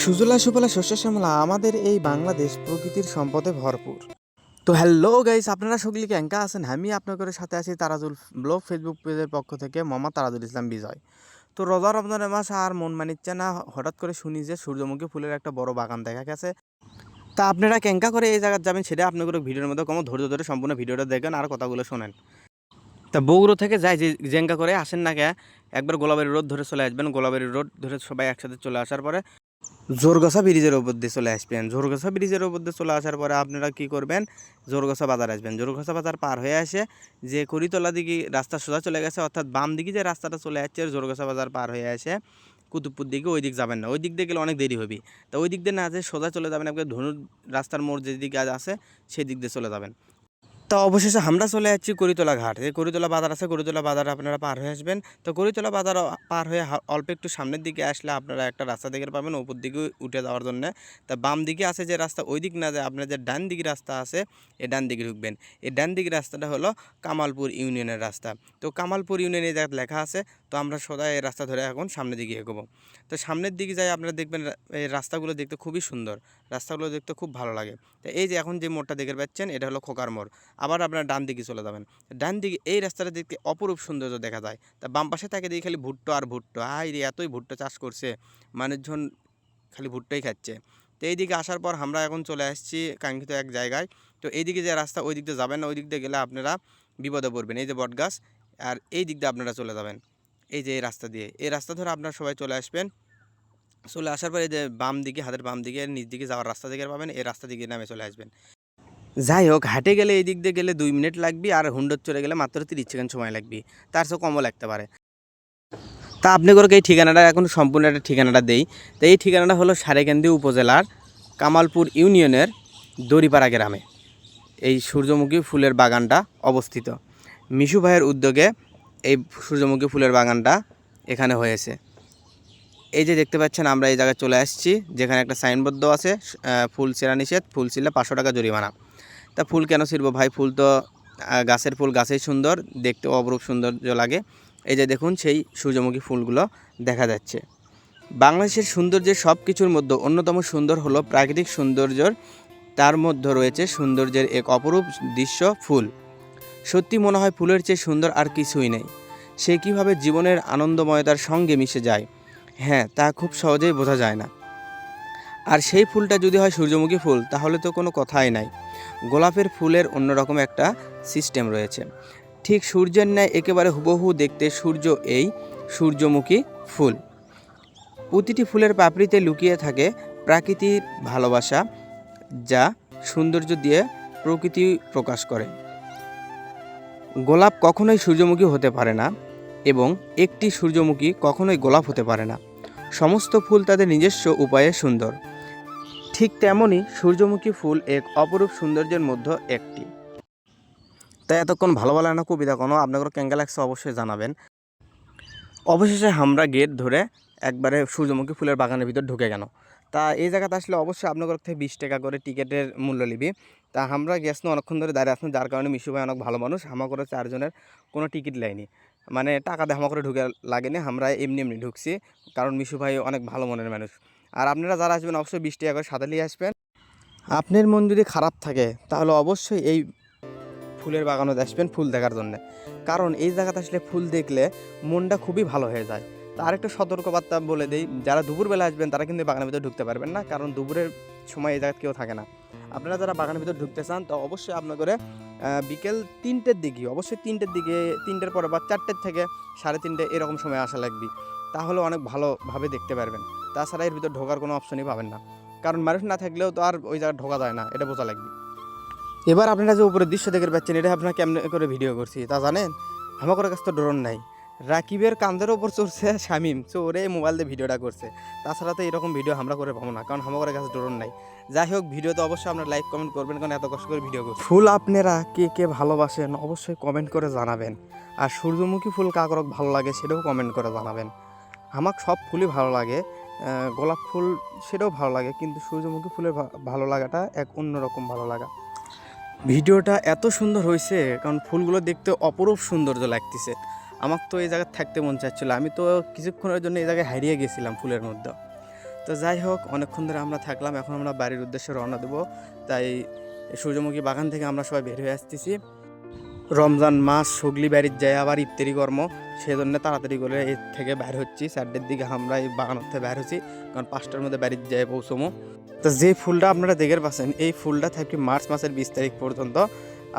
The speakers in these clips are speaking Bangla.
সুজলা সুফলা শস্য শ্যামলা, আমাদের এই বাংলাদেশ প্রকৃতির সম্পদে ভরপুর। তো হ্যালো গাইস, আপনারা সকলে ক্যাঙ্কা আছেন? আমি আপনাদের সাথে আছি তারাজুল ব্লগ ফেসবুক পেজের পক্ষ থেকে মোহাম্মদ তারাজুল ইসলাম বিজয়। তো রোজা রমজানের মাস আর মন মানিচ্ছে না, হঠাৎ করে শুনি যে সূর্যমুখী ফুলের একটা বড় বাগান দেখা গেছে। তা আপনারা ক্যাঙ্কা করে এই জায়গায় যাবেন সেটা আপনাদের ভিডিওর মধ্যে কম ধৈর্য ধরে সম্পূর্ণ ভিডিওটা দেখেন আর কথাগুলো শোনেন। তা বগুড়ো থেকে যাই, যে জেঙ্কা করে আসেন না কে, একবার গোলাবাড়ি রোড ধরে চলে আসবেন, গোলাবাড়ি রোড ধরে সবাই একসাথে চলে আসার পরে জোরগাছা ব্রিজের উপর দিয়ে চলে আসবেন। জোরগাছা ব্রিজের উপর দিয়ে চলে আসার পরে আপনারা কি করবেন? জোরগাছা বাজার আসবেন। জোরগাছা বাজার পার হয়ে আসে যে করিতলা দিকে রাস্তা সোজা চলে গেছে, অর্থাৎ বাম দিকে যে রাস্তাটা চলে যাচ্ছে জোরগাছা বাজার পার হয়ে আসে কুতুবপুর দিকে ওই দিক যাবেন না। ওই দিক দিয়ে গেলে অনেক দেরি হবে। তা ওই দিক দিয়ে না যে সোজা চলে যাবেন একবার ধনুর রাস্তার মোড় যেদিকে আছে সেই দিক দিয়ে চলে যাবেন। তা অবশেষে আমরা চলে যাচ্ছি করিতলা ঘাট। এই করিতলা বাজার আছে, করিতলা বাজার আপনারা পার হয়ে আসবেন। তো করিতলা বাজার পার হয়ে অল্প একটু সামনের দিকে আসলে আপনারা একটা রাস্তা দেখে পাবেন উপর দিকে উঠে যাওয়ার জন্য। তা বাম দিকে আছে যে রাস্তা, ওই দিক না যায় আপনার যে ডান দিকে রাস্তা আছে এই ডান দিকে ঢুকবেন। এই ডান দিকে রাস্তাটা হলো কামালপুর ইউনিয়নের রাস্তা। তো কামালপুর ইউনিয়নে জায়গায় লেখা আছে, তো আমরা সদাই এই রাস্তা ধরে এখন সামনের দিকে এগোবো। তো সামনের দিকে যাই আপনারা দেখবেন, এই রাস্তাগুলো দেখতে খুবই সুন্দর। রাস্তাগুলো দেখতে খুব ভালো লাগে। তো এই যে এখন যে মোড়টা দেখে পাচ্ছেন, এটা হলো খোকার মোড়। আবার আপনার ডান দিকে চলে যাবেন। ডান দিকে এই রাস্তাটা দেখতে অপরূপ সৌন্দর্য দেখা যায়। তা বাম পাশে তাকে দিয়ে খালি ভুট্টো আর ভুট্টো। হাই রে, এতই ভুট্টো চাষ করছে। মানুষজন খালি ভুট্টোই খাচ্ছে। তো এই দিকে আসার পর আমরা এখন চলে আসছি কাঙ্ক্ষিত এক জায়গায়। তো এই দিকে যে রাস্তা, ওই দিক দিয়ে যাবেন না, ওই দিক দিয়ে গেলে আপনারা বিপদে পড়বেন। এই যে বটগাছ আর এই দিক দিয়ে আপনারা চলে যাবেন। এই যে এই রাস্তা দিয়ে। এই রাস্তা ধরে আপনারা সবাই চলে আসবেন। চলে আসার পরে এই যে বাম দিকে, হাতের বাম দিকে, নিচ দিকে যাওয়ার রাস্তা দিকে পাবেন। এই রাস্তা দিকে নামে চলে আসবেন। যাই হোক হাটে গেলে এই দিক দিয়ে গেলে দুই মিনিট লাগবে আর হুন্ডর চলে গেলে মাত্র তিরিশ সেকেন্ড সময় লাগবে। তার চেয়ে কমও লাগতে পারে। তা আপনি করে এই ঠিকানাটা এখন সম্পূর্ণ একটা ঠিকানাটা দেই। তো এই ঠিকানাটা হলো সারেকান্দি উপজেলার কামালপুর ইউনিয়নের দড়িপাড়া গ্রামে। এই সূর্যমুখী ফুলের বাগানটা অবস্থিত। মিশু ভাইয়ের উদ্যোগে এই সূর্যমুখী ফুলের বাগানটা এখানে হয়েছে। এই যে দেখতে পাচ্ছেন, আমরা এই জায়গায় চলে আসছি, যেখানে একটা সাইনবোর্ড আছে ফুল ছেঁড়া নিষেধ, ফুল ছিঁড়লে পাঁচশো টাকা জরিমানা। তা ফুল কেন ছিঁড়বো? ভাই, ফুল তো গাছের ফুল গাছেই সুন্দর দেখতে অপরূপ সৌন্দর্য লাগে। এই যে দেখুন, সেই সূর্যমুখী ফুলগুলো দেখা যাচ্ছে। বাংলাদেশের সৌন্দর্যের সব কিছুর মধ্যে অন্যতম সুন্দর হলো প্রাকৃতিক সৌন্দর্যর, তার মধ্যে রয়েছে সৌন্দর্যের এক অপরূপ দৃশ্য ফুল। সত্যি মনে হয় ফুলের চেয়ে সুন্দর আর কিছুই নেই। সে কীভাবে জীবনের আনন্দময়তার সঙ্গে মিশে যায়? হ্যাঁ তা খুব সহজেই বোঝা যায় না। আর সেই ফুলটা যদি হয় সূর্যমুখী ফুল, তাহলে তো কোনো কথাই নাই। গোলাপের ফুলের অন্যরকম একটা সিস্টেম রয়েছে। ঠিক সূর্যের ন্যায় একেবারে হুবহু দেখতে সূর্য এই সূর্যমুখী ফুল। প্রতিটি ফুলের পাপড়িতে লুকিয়ে থাকে প্রাকৃতির ভালোবাসা, যা সৌন্দর্য দিয়ে প্রকৃতি প্রকাশ করে। গোলাপ কখনোই সূর্যমুখী হতে পারে না এবং একটি সূর্যমুখী কখনোই গোলাপ হতে পারে না। সমস্ত ফুল তাদের নিজস্ব উপায়ে সুন্দর। ঠিক তেমনই সূর্যমুখী ফুল এক অপরূপ সৌন্দর্যের মধ্যে একটি। তাই এতক্ষণ ভালো ভালো না কবিতা কোনো আপনাদের ক্যাঙ্গা লাগছে অবশ্যই জানাবেন। অবশেষে আমরা গেট ধরে একবারে সূর্যমুখী ফুলের বাগানের ভিতর ঢুকে গেল। তা এই জায়গাতে আসলে অবশ্যই আপনাদের থেকে বিশ টাকা করে টিকিটের মূল্য নিবি। তা আমরা গেছ অনেকক্ষণ ধরে দাঁড়িয়ে আসলাম যার কারণে মিশু ভাই অনেক ভালো মানুষ আমার করে চারজনের কোনো টিকিট লাইনি মানে টাকা দিয়ে করে ঢুকে লাগেনি আমরা এমনি এমনি ঢুকছি, কারণ মিশু ভাই অনেক ভালো মনের মানুষ। আর আপনারা যারা আসবেন অবশ্যই বিশ টাকা করে সাথে নিয়ে আসবেন। আপনার মন যদি খারাপ থাকে তাহলে অবশ্যই এই ফুলের বাগানে আসবেন ফুল দেখার জন্য। কারণ এই জায়গাতে আসলে ফুল দেখলে মনটা খুবই ভালো হয়ে যায়। তো আরেকটা সতর্কবার্তা বলে দিই যারা দুপুরবেলা আসবেন তারা কিন্তু বাগানের ভিতরে ঢুকতে পারবেন না কারণ দুপুরের সময় এই জায়গায় কেউ থাকে না। আপনারা যারা বাগানের ভিতরে ঢুকতে চান তো অবশ্যই আহ, বিকেল তিনটের দিকে অবশ্যই তিনটের দিকে তিনটের পরে বা চারটের থেকে সাড়ে তিনটে এরকম সময় আসা লাগবে। তাহলে অনেক ভালোভাবে দেখতে পারবেন। তাছাড়া এর ভিতর ঢোকার কোনো অপশনই পাবেন না। কারণ মানুষ না থাকলেও তো আর ওই জায়গায় ঢোকা যায় না, এটা বোঝা লাগবে। এবার আপনারা যে উপরের দৃশ্য দেখে পাচ্ছেন, এটা আপনারা কেমন করে ভিডিও করছি, তা জানেন? আমার কাছে তো ড্রোন নাই। রাকিবের কান্দের ওপর চড়ছে শামিম, চোরে মোবাইল দিয়ে ভিডিওটা করছে। তাছাড়া তো এরকম ভিডিও আমরা করে পাবো না, কারণ আমার কাছে ড্রোন নাই। যাই হোক ভিডিওতে অবশ্যই আপনারা লাইক কমেন্ট করবেন, কারণ এত কষ্ট করে ভিডিও করছি। ফুল আপনারা কে কে ভালোবাসেন, অবশ্যই কমেন্ট করে জানাবেন। আর সূর্যমুখী ফুল কাকর ভালো লাগে, সেটাও কমেন্ট করে জানাবেন। আমার সব ফুলই ভালো লাগে। গোলাপ ফুল সেটাও ভালো লাগে, কিন্তু সূর্যমুখী ফুলের ভালো লাগাটা এক অন্যরকম ভালো লাগা। ভিডিওটা এত সুন্দর হয়েছে, কারণ ফুলগুলো দেখতে অপরূপ সৌন্দর্য লাগতেছে। আমার তো এই জায়গায় থাকতে মন চাচ্ছিল, আমি তো কিছুক্ষণের জন্য এই জায়গায় হারিয়ে গেছিলাম ফুলের মধ্যে। তো যাই হোক, অনেকক্ষণ ধরে আমরা থাকলাম, এখন আমরা বাড়ির উদ্দেশ্যে রওনা দেবো। তাই সূর্যমুখী বাগান থেকে আমরা সবাই বের হয়ে আসতেছি। রমজান মাস সুগলি বাড়ির যায় আবার ইফতারি কর্ম সেই জন্য তাড়াতাড়ি করে এর থেকে বের হচ্ছি। চারটের দিকে আমরা এই বাগান থেকে বের হচ্ছি, কারণ পাঁচটার মধ্যে বাড়ির যায় পৌঁছমো তো যে ফুলটা আপনারা দেখের পাচ্ছেন, এই ফুলটা থাকে মার্চ মাসের বিশ তারিখ পর্যন্ত।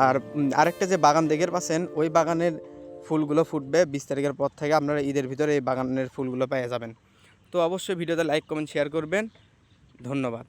আর আরেকটা যে বাগান দেখের পাচ্ছেন, ওই বাগানের ফুলগুলো ফুটবে বিশ তারিখের পর থেকে আপনারা ঈদের ভিতরে এই বাগানের ফুলগুলো পেয়ে যাবেন। তো অবশ্যই ভিডিওতে লাইক কমেন্ট শেয়ার করবেন। ধন্যবাদ।